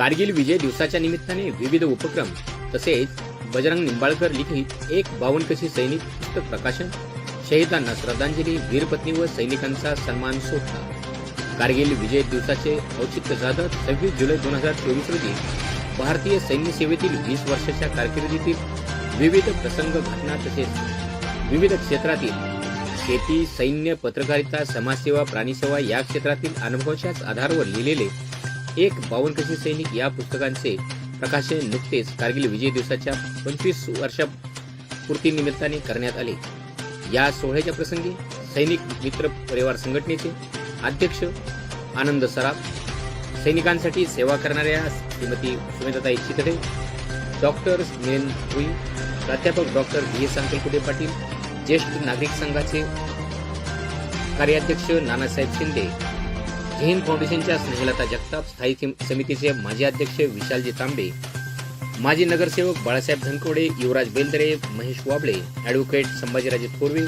कारगिल विजय दिवसाच्या निमित्ताने विविध उपक्रम तसेच बजरंग निंबाळकर लिखित एक बावनकशी सैनिक पुस्तक प्रकाशन शहीदांना श्रद्धांजली वीरपत्नी व सैनिकांचा सन्मान सोहळा. कारगिल विजय दिवसाचे औचित्य साधत सव्वीस जुलै दोन हजार चोवीस रोजी भारतीय सैन्य सेवेतील वीस वर्षाच्या कारकिर्दीतील विविध प्रसंग घटना तसेच विविध क्षेत्रातील शेती सैन्य पत्रकारिता समाजसेवा प्राणीसेवा या क्षेत्रातील अनुभवाच्याच आधारावर लिहिलेले एक बावनकशी सैनिक या पुस्तकांचे प्रकाशन नुकतेच कारगिल विजय दिवसाच्या पंचवीस वर्षा निमित्ताने करण्यात आले. या सोहळ्याच्या प्रसंगी सैनिक मित्र परिवार संघटनेचे अध्यक्ष आनंद सराफ सैनिकांसाठी सेवा करणाऱ्या श्रीमती सुमेधाताई चितडे डॉक्टर नेन भुई प्राध्यापक doctor V. S Ankalkute Patil ज्येष्ठ नागरिक संघाचे कार्याध्यक्ष नानासाहेब शिंदे झेन हिंद फाउंडेशनच्या स्नेहलता जगताप स्थायी समितीचे माजी अध्यक्ष विशालजी तांबे माजी नगरसेवक बाळासाहेब धनकोडे युवराज बेलदरे महेश वाबळे अॅडव्होकेट संभाजीराजे थोरवे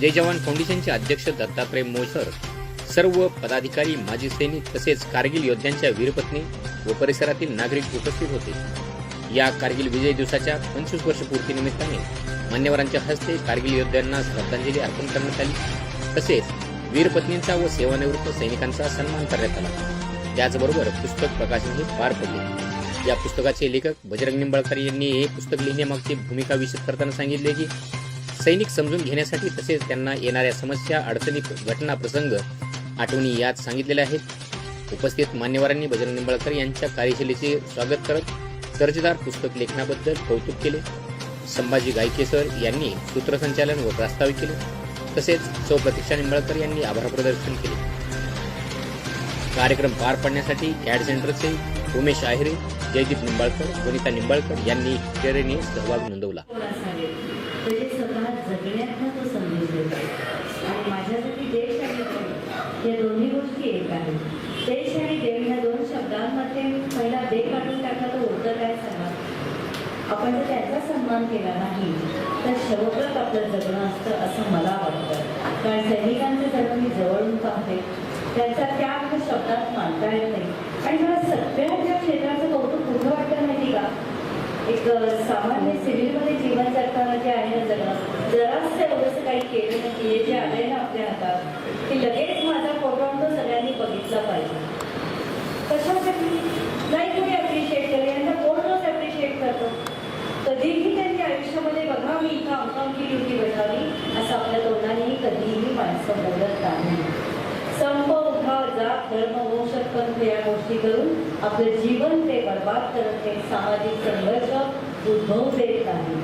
जय जवान फाउंडेशनचे अध्यक्ष दत्तात्रय मोसर सर्व पदाधिकारी माजी सैनिक तसेच कारगिल योद्ध्यांच्या वीरपत्नी व परिसरातील नागरिक उपस्थित होते. या कारगिल विजय दिवसाच्या पंचवीस वर्ष पूर्तीनिमित्ताने मान्यवरांच्या हस्ते कारगिल योद्ध्यांना श्रद्धांजली अर्पण करण्यात आली. तसेच वीरपत्नींचा व सेवानिवृत्त सैनिकांचा सन्मान करण्यात आला. त्याचबरोबर पुस्तक प्रकाशनही पार पडले. या पुस्तकाचे लेखक बजरंग निंबाळकर यांनी हे पुस्तक लिहिण्यामागची भूमिका विशेष करताना सांगितले की सैनिक समजून घेण्यासाठी तसेच त्यांना येणाऱ्या समस्या अडचणी घटना प्रसंग आठवणी यात सांगितलेल्या आहेत. उपस्थित मान्यवरांनी बजरंग निंबाळकर यांच्या कार्यशैलीचे स्वागत करत दर्जेदार पुस्तक लेखनाबद्दल कौतुक केले. संभाजी गायकेसर यांनी सूत्रसंचालन व प्रास्ताविक केले. तसेच सौ प्रतीक्षा निंबाळकर यांनी आभार प्रदर्शन केले. कार्यक्रम पार पाडण्यासाठी कॅड सेंटरचे उमेश आहिरे जयदीप निंबाळकर वनिता निंबाळकर यांनी हिरिरीने सहभाग नोंदवला. या दोन्ही गोष्टी एक आहेत देश आणि देव या दोन शब्दांमध्ये पहिला दे काढून टाकला तर काय सांगा आपण जर त्याचा सन्मान केला नाही. तर शेवटच आपलं जगणं असतं असं मला वाटतं. कारण सैनिकांचं जगण मी जवळून पाहते. त्याचा त्याग शब्दात मांडता येत नाही. आणि मला सगळ्या क्षेत्राचं कौतुक कुठं वाटतं माहिती का? एक सामान्य सिव्हिलमध्ये जीवन जगताना जे आहे ना जगणं जराच एवढंसं काही केलं नाही हे जे आलंय ना आपल्या हातात की लगेच माझा फोटो तो सगळ्यांनी बघितला पाहिजे. कशासाठी? नाही कोणी अप्रिशिएट केलं यांना कोण रोज अप्रिशिएट करतो कधीही त्यांनी आयुष्यामध्ये मी इथं अमकामची ड्युटी बजावली असं आपल्या तोंडानेही कधीही माणसं बोलत नाही. संप उठाव जात धर्म वंश पंथ या गोष्टी करून आपलं जीवन ते बर्बाद करत नाही. सामाजिक संघर्ष उद्भवू देत नाही.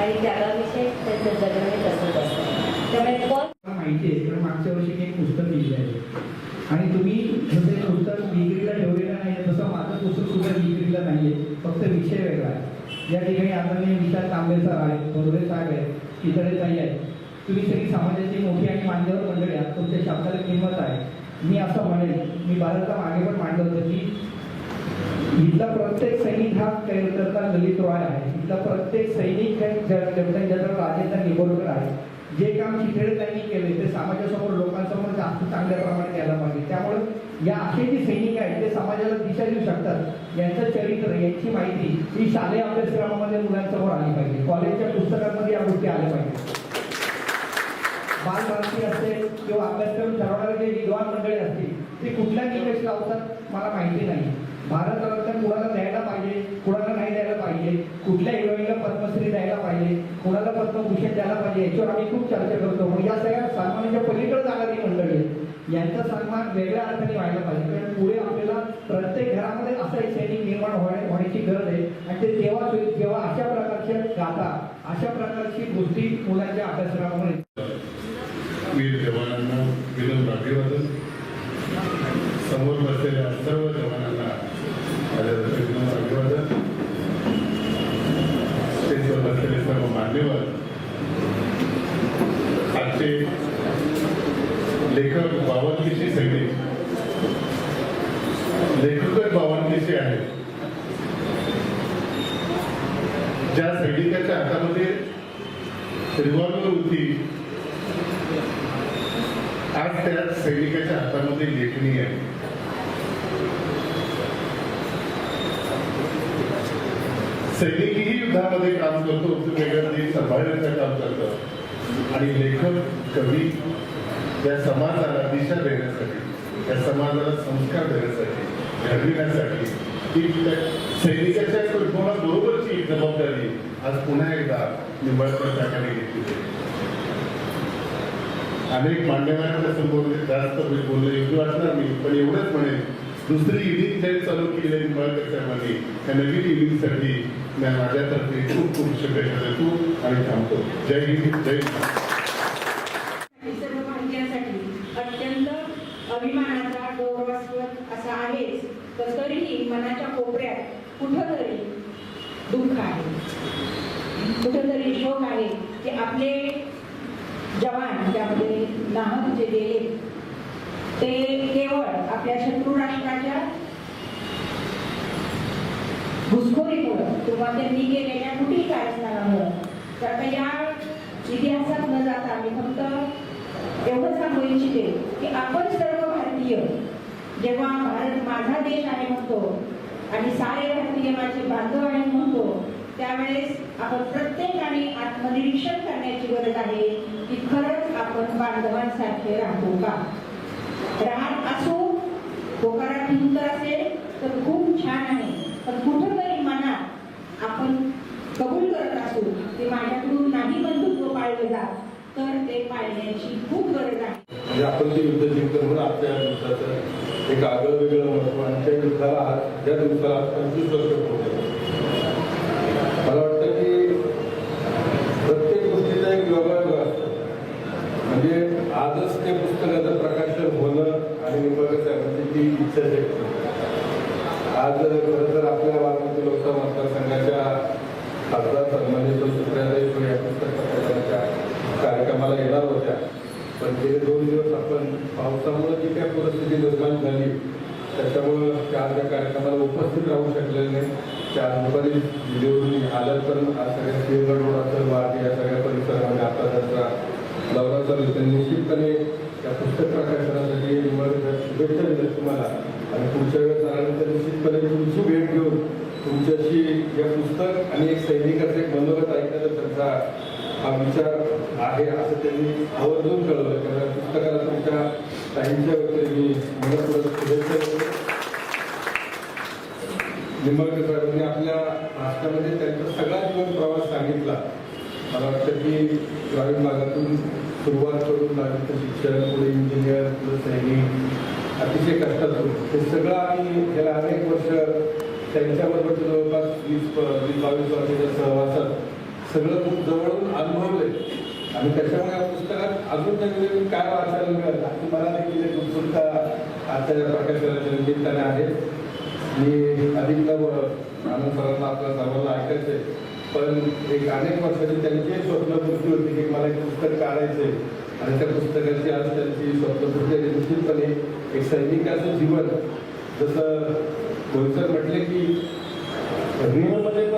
आणि त्याला विषय त्यांचं जगणे तसंच असतं. त्यामुळे माहिती आहे कारण मागच्या वर्षी मी एक पुस्तक लिहिले आहे. आणि तुम्ही जसं पुस्तक विक्रीला ठेवलेलं नाही तसं माझं पुस्तक सुद्धा विक्रीला नाही आहे. फक्त विषय वेगळा आहे. या ठिकाणी आदरणीय विशाल तांबे सर आहेत बरोबर साहेब आहेत इतरे ताई आहेत. तुम्ही सगळी समाजाची मोठी आणि मान्यवर मंडळी आहात तुमच्या शब्दाला किंमत आहे. मी असं म्हणेन मी भारतला मागे पण मांडलं होतं की इथला प्रत्येक सैनिक हा कैरकरता ललित रॉय आहे. इथला प्रत्येक सैनिक लेफ्टनंट जनरल राजेंद्र निबोडकर आहे. जे काम चिखळे त्यांनी केले ते समाजासमोर लोकांसमोर जास्त चांगल्या प्रमाणे केलं पाहिजे. त्यामुळे या असे जे सैनिक आहेत ते समाजाला दिशा देऊ शकतात यांचं चरित्र यांची माहिती ही शालेय अभ्यासक्रमामध्ये मुलांसमोर आली पाहिजे. कॉलेजच्या पुस्तकांमध्ये या गोष्टी आल्या पाहिजे. बालभारती असेल किंवा अभ्यासक्रम ठरवणारे जे विद्वान मंडळी असतील ते कुठल्या निकष लावतात मला माहिती नाही. भारतरत्न कुणाला द्यायला पाहिजे कुणाला नाही द्यायला पाहिजे कुठल्या हिरोईनला पद्मश्री द्यायला पाहिजे कुणाला पद्मभूषण द्यायला पाहिजे याच्यावर आम्ही खूप चर्चा करतो. मग या सगळ्या सन्मानाच्या पलीकडे जाणारी मंडळी आहेत. यांचा सन्मान वेगळ्या अर्थाने व्हायला पाहिजे. कारण पुढे आपल्याला प्रत्येक घरामध्ये असा एक सैनिक निर्माण होण्या होण्याची गरज आहे. आणि ते तेव्हा होईल जेव्हा अशा प्रकारच्या गाथा अशा प्रकारची गोष्टी मुलांच्या अभ्यासक्रमामध्ये. बावनकीशी आहेत ज्या सैनिकाच्या हातामध्ये रिव्हॉल्वर होती आज त्या सैनिकाच्या हातामध्ये लेखणी आहे. सैनिकही युद्धामध्ये काम करतो वेगळं देश सांभाळण्याचं काम करतो. आणि लेखक कवी या समाजाला दिशा देण्यासाठी या समाजाला संस्कार देण्यासाठी घडविण्यासाठी ही सैनिकाच्या कुटुंबाबरोबरची जबाबदारी आज पुन्हा एकदा निंबाळकर काकाने घेतली अनेक मान्यवरांना संबोधले जास्त बोलले योग्य वाटणार मी पण एवढंच म्हणेन दुसरी इनिंग त्यांनी चालू केली आहे निंबाळकर साहेबांनी. त्या नवीन इनिंगसाठी माझ्यातर्फे खूप खूप शुभेच्छा देतो आणि थांबतो. जय हिंद जय तर तरीही मनाच्या कोपऱ्यात कुठंतरी दुःख आहे. कुठंतरी शोक आहे की आपले जवान त्यामध्ये नाहक जे गेले ते केवळ आपल्या शत्रू राष्ट्राच्या घुसखोरीमुळं किंवा त्यांनी केलेल्या कुठेही कारस्थानामुळं तर आता या इतिहासात न जाता मी फक्त एवढं सांगू इच्छिते की आपण सर्व भारतीय जेव्हा भारत माझा देश आहे म्हणतो आणि सारे भारतीय माझे बांधव आहे म्हणतो त्यावेळेस आपण प्रत्येकाने आत्मनिरीक्षण करण्याची गरज आहे की खरंच आपण बांधवांसारखे राहतो का? राहत असू होकारात उत्तर असेल तर खूप छान आहे. पण कुठंतरी मनात आपण कबूल करत असू ते माझ्याकडून नाही बंधुत्व पाळलं जात तर ते पाळण्याची खूप गरज आहे. म्हणजे आपण ते युद्ध जिंकतो म्हणून आपल्या एक आगळं वेगळं महत्त्व आणि त्या युद्धाला आज ज्या दिवसाला पंचवीस वर्ष होते मला वाटतं की प्रत्येक गोष्टीचा एक योगायोग असतो. म्हणजे आजच ते पुस्तकाचं प्रकाशन होणं आणि निंबाळकर साहेबांची ती इच्छा शक्ती. आज खरं तर आपल्या वाल्मिकी लोकसभा मतदारसंघाच्या खासदार सन्मानित सुप्रियाताई या पुस्तक प्रकाशनाच्या कार्यक्रमाला येणार होत्या. पण ते दोन दिवस पण पावसामुळे जी काही परिस्थिती निर्माण झाली त्याच्यामुळं त्या आज कार्यक्रमाला उपस्थित राहू शकलेले नाही. त्या आज दुपारी दिल्लीवरून आल्यानंतर आज सगळ्या सिंहगड रोड असेल वाटी या सगळ्या परिसरामध्ये आता त्याचा दौरा चालू तर निश्चितपणे त्या पुस्तक प्रकाशनासाठी निवड शुभेच्छा दिल्या तुम्हाला. आणि पुढच्या वेळेस आल्यानंतर निश्चितपणे तुमची भेट घेऊन तुमच्याशी हे पुस्तक आणि एक सैनिकाचं एक मनोगत ऐकण्याचा त्यांचा हा विचार आहे असं त्यांनी आवर्जून कळवलं. कारण पुस्तकाला तुमच्या ताईंच्या वगैरे मी मनपूर्वक शुभेच्छा देतो. निंबाळकर साहेबांनी आपल्या राष्ट्रामध्ये त्यांचा सगळा जीवन प्रवास सांगितला. मला वाटतं की ग्रामीण भागातून सुरुवात करून दहावीचं शिक्षण पुढे इंजिनियर पुढे सैनिक अतिशय कष्टात होतं ते सगळं आम्ही गेल्या अनेक वर्ष त्यांच्याबरोबर जवळपास वीस वीस बावीस वर्षाच्या सहवासात सगळं खूप जवळून अनुभवले आणि त्याच्यामुळे या पुस्तकात अजून नवीन काय वाचायला मिळालं? आणि मला देखील एक उत्सुकता आजच्या प्रकाशनाच्या निमित्ताने आहे. मी अधिक नव आनंद सरांना आपल्या सर्वांना ऐकायचे पण एक अनेक वर्षाची त्यांची एक स्वप्नपूर्ती होती की मला एक पुस्तक काढायचे आणि त्या पुस्तकाची आज त्यांची स्वप्नपूर्ती आणि निश्चितपणे एक सैनिकाचं जीवन. जसं बोलसर म्हटले की ऋणामध्ये